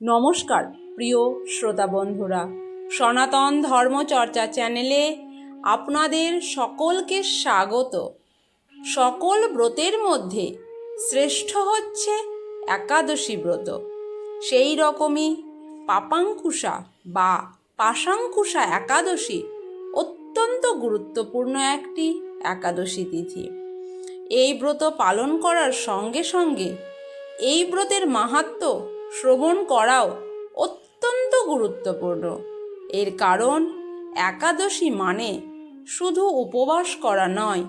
নমস্কার, প্রিয় শ্রোতা বন্ধুরা সনাতন ধর্মচর্চা চ্যানেলে আপনাদের সকলকে স্বাগত। সকল ব্রতের মধ্যে শ্রেষ্ঠ হচ্ছে একাদশী ব্রত। সেই রকমই পাপাঙ্কুশা বা পাশাঙ্কুশা একাদশী অত্যন্ত গুরুত্বপূর্ণ একটি একাদশী তিথি। এই ব্রত পালন করার সঙ্গে সঙ্গে এই ব্রতের মাহাত্ম্য শ্রবণ করাও অত্যন্ত গুরুত্বপূর্ণ। এর কারণ, একাদশী মানে শুধু উপবাস করা নয়,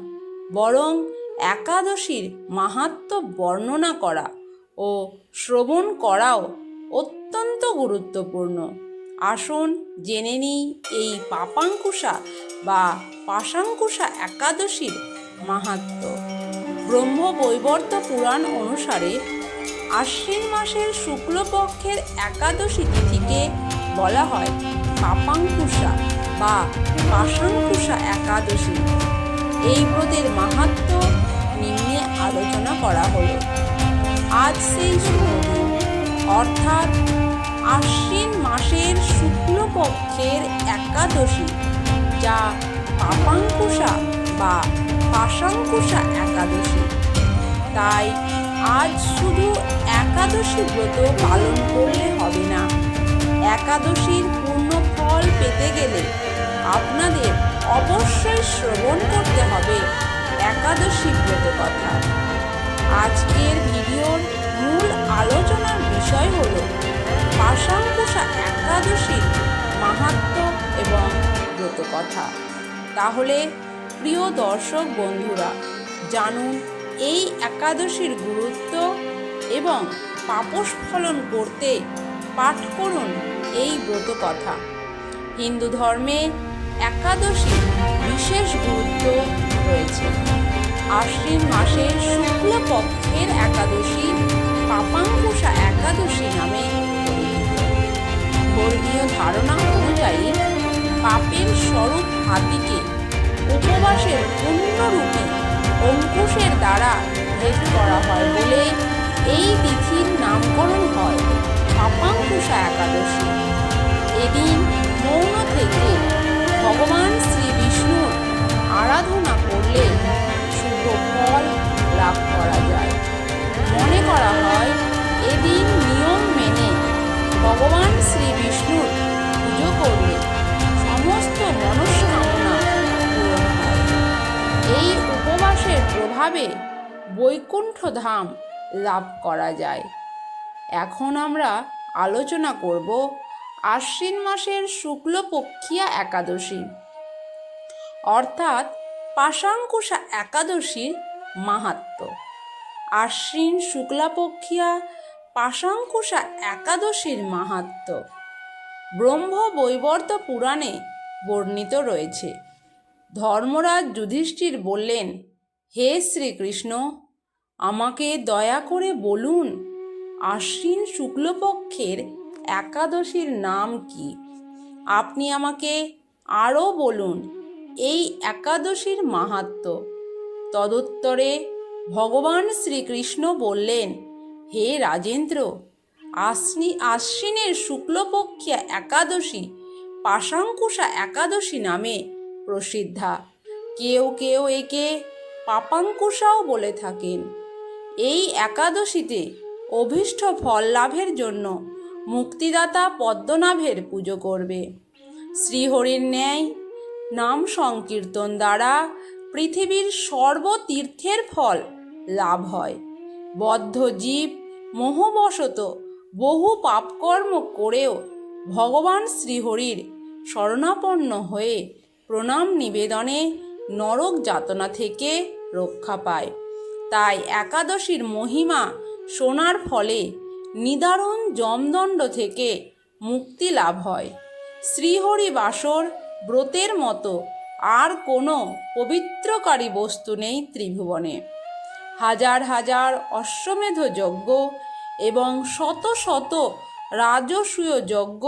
বরং একাদশীর মাহাত্ম্য বর্ণনা করা ও শ্রবণ করাও অত্যন্ত গুরুত্বপূর্ণ। আসুন জেনে নিই এই পাপাঙ্কুশা বা পাশাঙ্কুশা একাদশীর মাহাত্ম্য। ব্রহ্ম পুরাণ অনুসারে আশ্বিন মাসের শুক্লপক্ষের একাদশী তিথিকে বলা হয় পাপাঙ্কুশা বা পাশাঙ্কুশা একাদশী। এই ব্রতের মাহাত্ম্য নিম্নে আলোচনা করা হলো। আজ সেই শুভ অর্থাৎ আশ্বিন মাসের শুক্লপক্ষের একাদশী, যা পাপাঙ্কুশা বা পাশাঙ্কুশা একাদশী। তাই আজ শুধু একাদশী ব্রত পালন করলে হবে না। একাদশীর পূর্ণ ফল পেতে গেলে আপনাদের অবশ্যই শ্রবণ করতে হবে একাদশী ব্রত কথা। আজকের ভিডিওর মূল আলোচনার বিষয় হল পাশাঙ্কুশা একাদশীর মাহাত্ম্য এবং ব্রত কথা। তাহলে প্রিয় দর্শক বন্ধুরা, জানুন এই একাদশীর গুরুত্ব এবং পাপস্ফলন করতে পাঠ করুন এই ব্রত কথা হিন্দু ধর্মে একাদশী বিশেষ গুরুত্ব রয়েছে। আশ্বিন মাসের শুক্লপক্ষের একাদশী পাপাঙ্কুশা একাদশী নামে ধর্মীয় ধারণা অনুযায়ী পাপের স্বরূপ হাতিকে উপবাসের পূর্ণরূপে অঙ্কুশের দ্বারা ভেদ করা হয় বলে এই তিথির নামকরণ হয় পাপাঙ্কুশা একাদশী। এদিন মৌন থেকে ভগবান শ্রী বিষ্ণুর আরাধনা করলে শুভ ফল লাভ করা যায়। প্রভাবে বৈকুণ্ঠ ধাম লাভ করা যায়। এখন আমরা আলোচনা করব আশ্বিন মাসের শুক্লপক্ষিয়া একাদশী। অর্থাৎ পাশাঙ্কুশা একাদশীর মাহাত্ম্য আশ্বিন শুক্লাপক্ষিয়া পাশাঙ্কুশা একাদশীর মাহাত্ম্য ব্রহ্ম বৈবর্ত পুরাণে বর্ণিত রয়েছে। ধর্মরাজ যুধিষ্ঠির বললেন হে শ্রীকৃষ্ণ, আমাকে দয়া করে বলুন, আশ্বিন শুক্লপক্ষের একাদশীর নাম কি? আপনি আমাকে আরও বলুন, এই একাদশীর মাহাত্ম্য তদুত্তরে ভগবান শ্রীকৃষ্ণ বললেন, হে রাজেন্দ্র আশ্বিনী আশ্বিনের শুক্লপক্ষিয়া একাদশী পাশাঙ্কুশা একাদশী নামে প্রসিদ্ধা। কেউ কেউ একে পাপাঙ্কুশাও বলে থাকেন। এই একাদশীতে অভীষ্ট ফল লাভের জন্য মুক্তিদাতা পদ্মনাভের পুজো করবে। শ্রীহরির ন্যায় নাম সংকীর্তন দ্বারা পৃথিবীর সর্বতীর্থের ফল লাভ হয়। বদ্ধ জীব মোহবশত বহু পাপকর্ম করেও ভগবান শ্রীহরির শরণাপন্ন হয়ে প্রণাম নিবেদনে নরক যাতনা থেকে রক্ষা পায়। তাই একাদশীর মহিমা শোনার ফলে নিদারুণ যমদণ্ড থেকে মুক্তি লাভ হয়। শ্রীহরি বাসর ব্রতের মতো আর কোনো পবিত্রকারী বস্তু নেই ত্রিভুবনে। হাজার হাজার অশ্বমেধ যজ্ঞ এবং শত শত রাজসূয় যজ্ঞ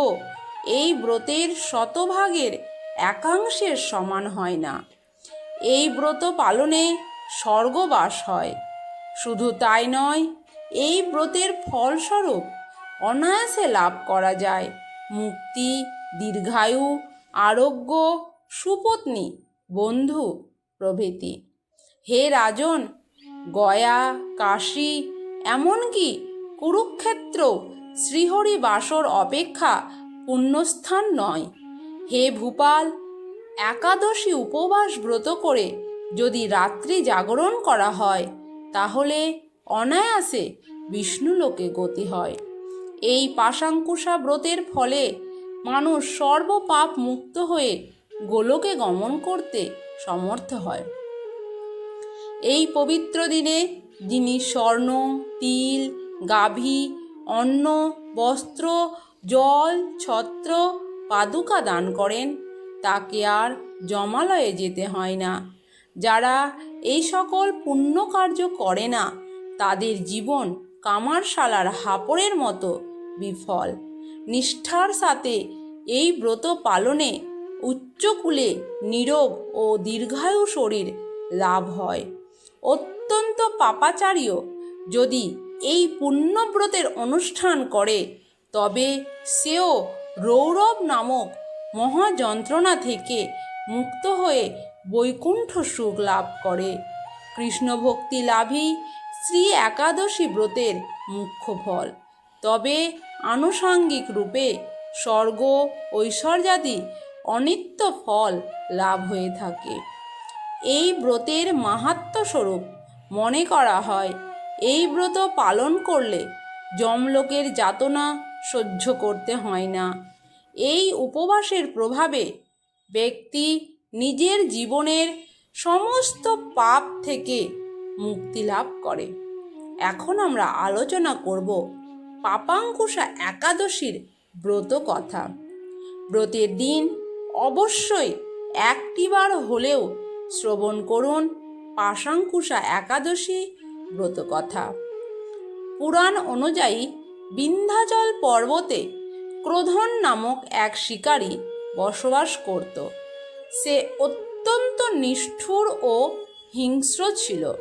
এই ব্রতের শতভাগের একাংশের সমান হয় না। এই ব্রত পালনে স্বর্গবাস হয়। শুধু তাই নয়, এই ব্রতের ফলস্বরূপ অনায়াসে লাভ করা যায়। মুক্তি, দীর্ঘায়ু, আরোগ্য, সুপত্নী, বন্ধু প্রভৃতি। হে রাজন, গয়া, কাশী, এমনকি কুরুক্ষেত্র শ্রীহরি বাসর অপেক্ষা পুণ্যস্থান নয়। হে ভূপাল একাদশী উপবাস ব্রত করে যদি রাত্রি জাগরণ করা হয়, তাহলে অনায়াসে বিষ্ণুলোকে গতি হয়। এই পাশাঙ্কুশা ব্রতের ফলে মানুষ সর্বপাপ মুক্ত হয়ে গোলকে গমন করতে সমর্থ হয়। এই পবিত্র দিনে যিনি স্বর্ণ, তিল, গাভী, অন্ন, বস্ত্র, জল, ছত্র, পাদুকা দান করেন তাকে আর জমালয়ে যেতে হয় না। যারা এই সকল পুণ্য কার্য করে না, তাদের জীবন কামারশালার হাপড়ের মতো বিফল। নিষ্ঠার সাথে এই ব্রত পালনে উচ্চকুলে নীরব ও দীর্ঘায়ু শরীর লাভ হয়। অত্যন্ত পাপাচারীয় যদি এই পুণ্যব্রতের অনুষ্ঠান করে, তবে সেও রৌরব নামক মহাযন্ত্রণা থেকে মুক্ত হয়ে বৈকুণ্ঠ সুখ লাভ করে। কৃষ্ণ ভক্তি লাভই শ্রী একাদশী ব্রতের মুখ্য ফল। তবে আনুষাঙ্গিক রূপে স্বর্গ, ঐশ্বর্যাদি অনিত্য ফল লাভ হয়ে থাকে। এই ব্রতের মাহাত্ম স্বরূপ মনে করা হয়, এই ব্রত পালন করলে যমলোকের যাতনা সহ্য করতে হয় না। এই উপবাসের প্রভাবে ব্যক্তি নিজের জীবনের সমস্ত পাপ থেকে মুক্তি লাভ করে। এখন আমরা আলোচনা করব পাপাঙ্কুশা একাদশীর ব্রত কথা। ব্রতের দিন অবশ্যই একটিবার হলেও শ্রবণ করুন পাশাঙ্কুশা একাদশী ব্রত কথা। পুরাণ অনুযায়ী বিন্ধ্যাচল পর্বতে ক্রোধন নামক এক শিকারী বসবাস করত। সে অত্যন্ত নিষ্ঠুর ও হিংস্র ছিল।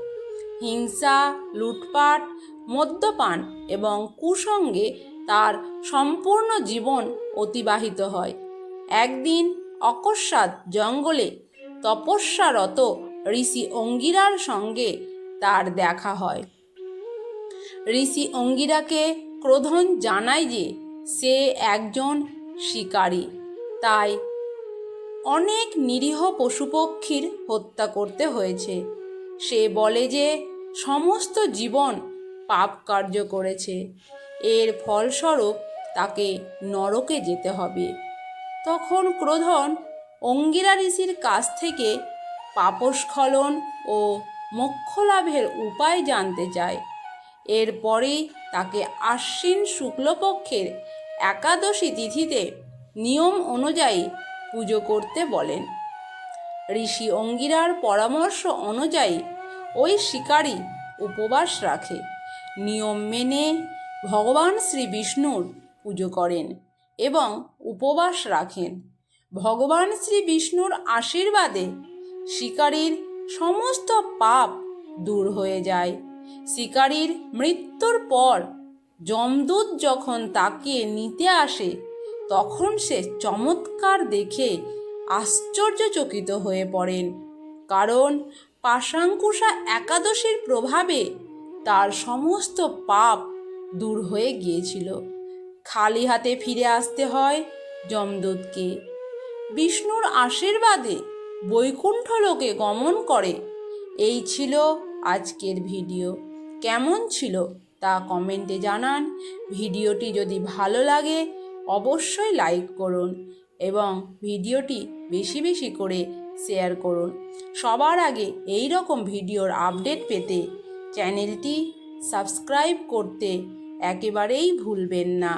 হিংসা, লুটপাট, মদ্যপান এবং কুসঙ্গে তার সম্পূর্ণ জীবন অতিবাহিত হয়। একদিন অকস্মাৎ জঙ্গলে তপস্যারত ঋষি অঙ্গিরার সঙ্গে তার দেখা হয়। ঋষি অঙ্গিরাকে ক্রোধন জানায় যে সে একজন শিকারী। তাই অনেক নিরীহ পশুপক্ষীর হত্যা করতে হয়েছে। সে বলে যে, সমস্ত জীবন পাপ কার্য করেছে। এর ফলস্বরূপ তাকে নরকে যেতে হবে। তখন ক্রোধন অঙ্গিরা ঋষির কাছ থেকে পাপস্খলন ও মোক্ষলাভের উপায় জানতে চায়। এরপরেই তাকে আশ্বিন শুক্লপক্ষের একাদশী তিথিতে নিয়ম অনুযায়ী পুজো করতে বলেন। ঋষি অঙ্গিরার পরামর্শ অনুযায়ী ওই শিকারী উপবাস রাখে। নিয়ম মেনে ভগবান শ্রী বিষ্ণুর পুজো করেন এবং উপবাস রাখেন। ভগবান শ্রী বিষ্ণুর আশীর্বাদে শিকারীর সমস্ত পাপ দূর হয়ে যায়। শিকারীর মৃত্যুর পর যমদূত যখন তাকে নিতে আসে, তখন সে চমৎকার দেখে আশ্চর্যচকিত হয়ে পড়েন। কারণ পাশাঙ্কুশা একাদশীর প্রভাবে তার সমস্ত পাপ দূর হয়ে গিয়েছিল। খালি হাতে ফিরে আসতে হয় যমদূতকে। বিষ্ণুর আশীর্বাদে বৈকুণ্ঠ লোকে গমন করে। এই ছিল আজকের ভিডিও। কেমন ছিল? তা কমেন্টে জানান। ভিডিওটি যদি ভালো লাগে, অবশ্যই লাইক করুন এবং ভিডিওটি বেশি বেশি করে শেয়ার করুন। সবার আগে এই রকম ভিডিওর আপডেট পেতে চ্যানেলটি সাবস্ক্রাইব করতে একেবারেই ভুলবেন না।